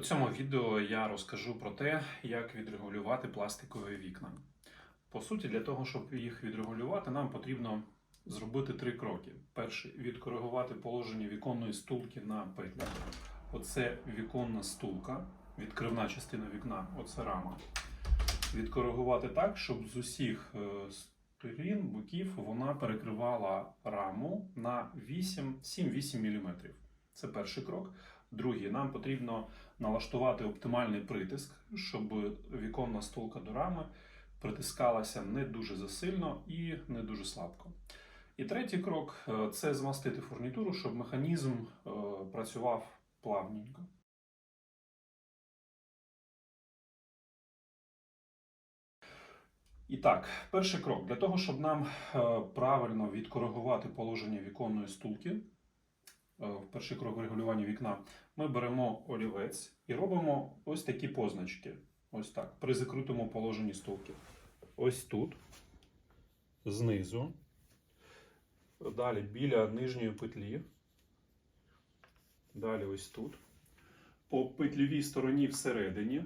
У цьому відео я розкажу про те, як відрегулювати пластикові вікна. По суті, для того, щоб їх відрегулювати, нам потрібно зробити три кроки. Перший відкоригувати положення віконної стулки на петлях. Оце віконна стулка, відкривна частина вікна, оце рама. Відкоригувати так, щоб з усіх е, сторін, боків вона перекривала раму на 7-8 мм. Це перший крок. Другий, нам потрібно налаштувати оптимальний притиск, щоб віконна стулка до рами притискалася не дуже засильно і не дуже слабко. І третій крок е, це змастити фурнітуру, щоб механізм е, працював плавненько. І так, перший крок. Для того, щоб нам е, правильно відкоригувати положення віконної стулки, в перший крок регулювання вікна, ми беремо олівець і робимо ось такі позначки. Ось так, при закритому положенні стулки. Ось тут, знизу, далі біля нижньої петлі, далі ось тут, по петлівій стороні всередині,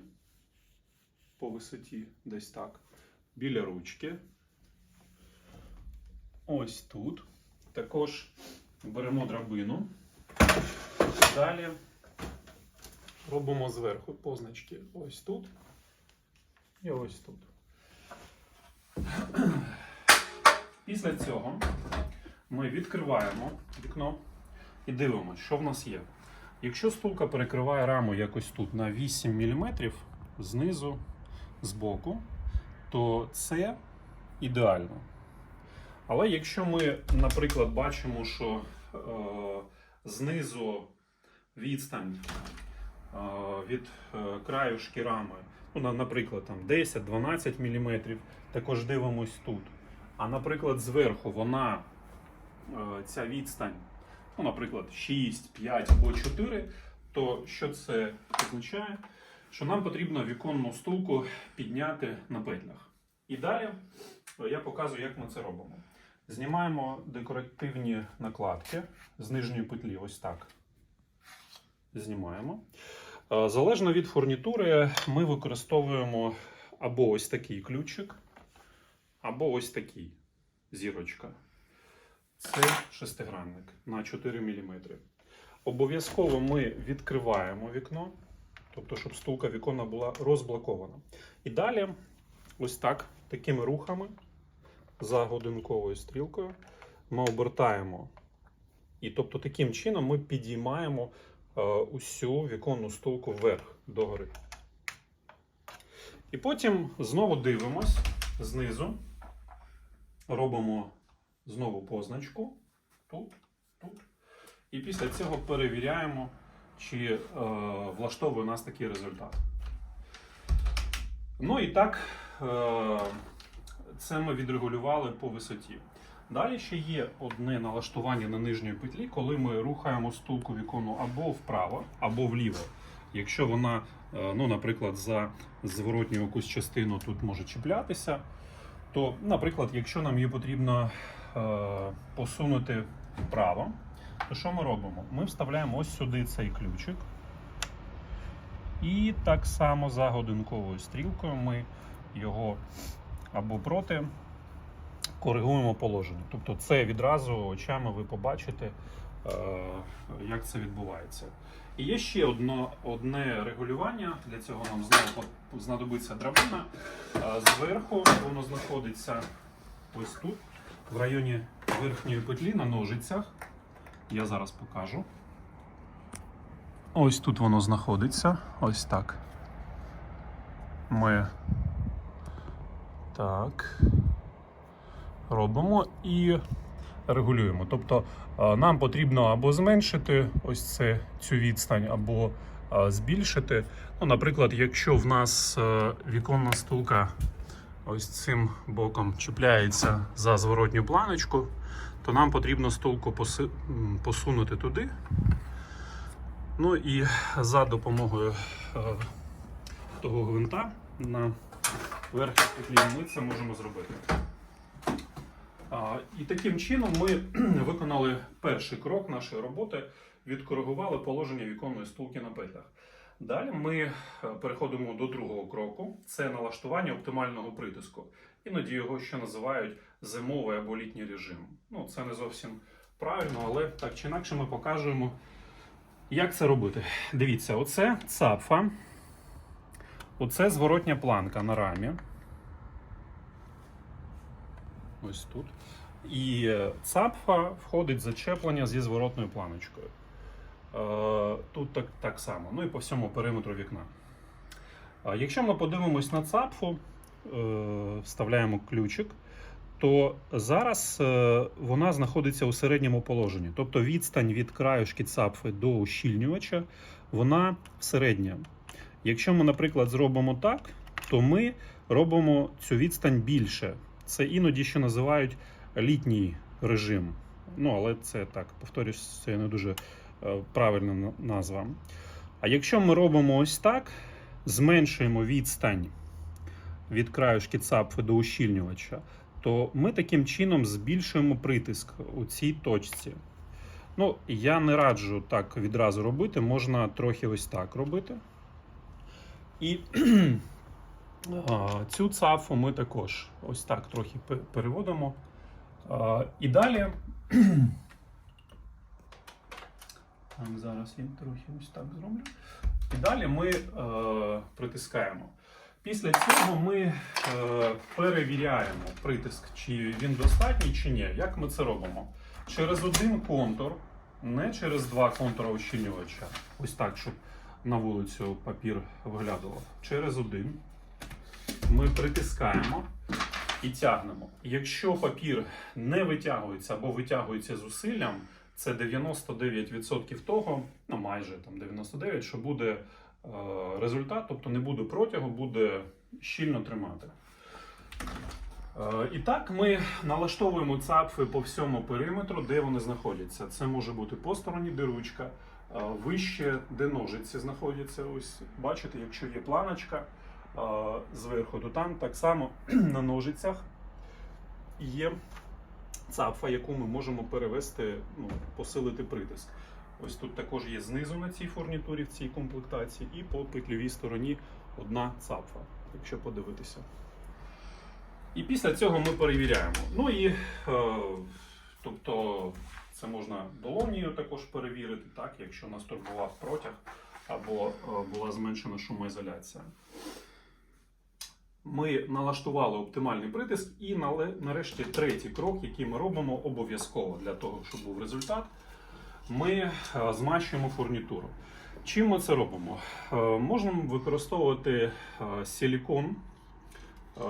по висоті десь так, біля ручки. Ось тут. Також беремо драбину. Далі робимо зверху позначки ось тут і ось тут. Після цього ми відкриваємо вікно і дивимося, що в нас є. Якщо стулка перекриває раму якось тут на 8 мм знизу, збоку, то це ідеально. Але якщо ми, наприклад, бачимо, що е, знизу відстань від е, краю шкірами, ну, наприклад, там 10-12 мм, також дивимось тут. А наприклад, зверху вона, е, ця відстань, ну, наприклад, 6, 5 або 4, то що це означає? Що нам потрібно віконну стулку підняти на петлях. І далі е, я показую, як ми це робимо. Знімаємо декоративні накладки з нижньої петлі, ось так. Знімаємо. Е, Залежно від фурнітури, ми використовуємо або ось такий ключик, або ось такий зірочка. Це шестигранник на 4 мм. Обов'язково ми відкриваємо вікно, тобто, щоб стулка вікона була розблокована. І далі, ось так, такими рухами, за годинковою стрілкою, ми обертаємо. І тобто таким чином ми підіймаємо усю віконну стулку вверх догори. І потім знову дивимось знизу, робимо знову позначку тут, тут. І після цього перевіряємо, чи е, влаштовує нас такий результат. Ну і так, е, це ми відрегулювали по висоті. Далі ще є одне налаштування на нижньої петлі, коли ми рухаємо стулку вікону або вправо, або вліво. Якщо вона, е, ну, наприклад, за зворотню якусь частину тут може чіплятися, то, наприклад, якщо нам її потрібно е, посунути вправо, то що ми робимо? Ми вставляємо ось сюди цей ключик. І так само за годинковою стрілкою ми його або проти коригуємо положення. Тобто це відразу очами ви побачите, е, як це відбувається. І є ще одно, одне регулювання. Для цього нам знову знадобиться драбина. Е, Зверху воно знаходиться ось тут, в районі верхньої петлі на ножицях. Я зараз покажу. Ось тут воно знаходиться. Ось так. Ми так робимо і регулюємо. Тобто е, нам потрібно або зменшити ось це, цю відстань, або е, збільшити. Ну, наприклад, якщо в нас е, віконна стулка ось цим боком чіпляється за зворотню планочку, то нам потрібно стулку посунути туди. Ну і за допомогою того гвинта на верхній петлі ми це можемо зробити. І таким чином ми виконали перший крок нашої роботи, відкоригували положення віконної стулки на петлях. Далі ми е, переходимо до другого кроку: це налаштування оптимального притиску. Іноді його ще називають зимовий або літній режим. Ну, це не зовсім правильно, але так чи інакше ми покажемо, як це робити. Дивіться, оце цапфа, оце зворотня планка на рамі. Ось тут. І е, цапфа входить зачеплення зі зворотною планочкою. Е, Тут так, так само, ну і по всьому периметру вікна. Якщо ми подивимось на цапфу, е, вставляємо ключик, то зараз вона знаходиться у середньому положенні. Тобто відстань від краюшки цапфи до ущільнювача, вона середня. Якщо ми, наприклад, зробимо так, то ми робимо цю відстань більше. Це іноді ще називають літній режим. Ну, але це так, повторюсь, це не дуже е, правильна назва. А якщо ми робимо ось так, зменшуємо відстань від краюшки цапфи до ущільнювача, то ми таким чином збільшуємо притиск у цій точці. Ну, я не раджу так відразу робити, можна трохи ось так робити. І цю цафу ми також ось так трохи переводимо. І далі. Так, зараз я трохи ось так зроблю. І далі ми е, притискаємо. Після цього ми е, перевіряємо притиск, чи він достатній, чи ні. Як ми це робимо? Через один контур, не через два контури ущільнювача. Ось так, щоб на вулицю папір виглядував. Через один ми притискаємо і тягнемо. Якщо папір не витягується або витягується зусиллям, це 99% того, ну майже там 99%, що буде е, результат, тобто не буде протягу, буде щільно тримати. Е, І так ми налаштовуємо цапфи по всьому периметру, де вони знаходяться. Це може бути по стороні, де ручка, е, вище, де ножиці знаходяться. Ось бачите, якщо є планочка зверху, то там так само на ножицях є цапфа, яку ми можемо перевести, ну, посилити притиск. Ось тут також є знизу на цій фурнітурі, в цій комплектації, і по петлювій стороні одна цапфа, якщо подивитися. І після цього ми перевіряємо. Ну і е, тобто це можна долонію також перевірити, так, якщо нас турбував протяг або е, була зменшена шумоізоляція. Ми налаштували оптимальний притиск, і нарешті третій крок, який ми робимо обов'язково для того, щоб був результат. Ми е, змащуємо фурнітуру. Чим ми це робимо? Е, Можна використовувати е, силікон,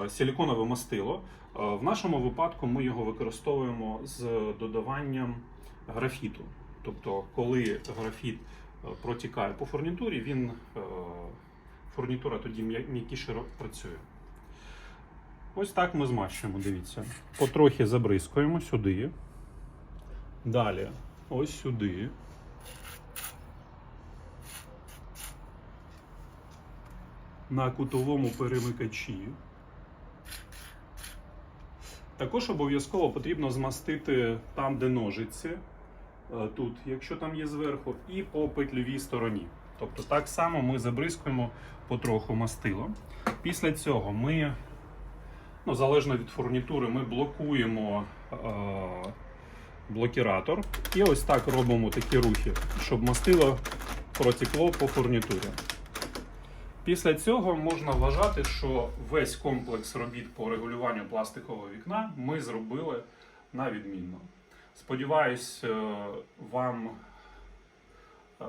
силіконове мастило. В нашому випадку ми його використовуємо з додаванням графіту. Тобто, коли графіт протікає по фурнітурі, він, фурнітура тоді м'якіше працює. Ось так ми змащуємо, дивіться. Потрохи забризкуємо сюди. Далі, ось сюди. На кутовому перемикачі. Також обов'язково потрібно змастити там, де ножиці, е, тут, якщо там є зверху, і по петлювій стороні. Тобто так само ми забризкуємо потроху мастилом. Після цього ми, ну, залежно від фурнітури, ми блокуємо е, блокіратор. І ось так робимо такі рухи, щоб мастило протекло по фурнітурі. Після цього можна вважати, що весь комплекс робіт по регулюванню пластикового вікна ми зробили на відмінно. Сподіваюсь, е, вам е,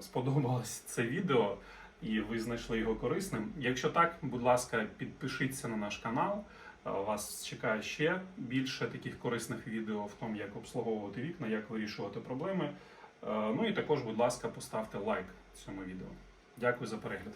сподобалось це відео і ви знайшли його корисним. Якщо так, будь ласка, підпишіться на наш канал. Вас чекає ще більше таких корисних відео в тому, як обслуговувати вікна, як вирішувати проблеми. Ну і також, будь ласка, поставте лайк цьому відео. Дякую за перегляд.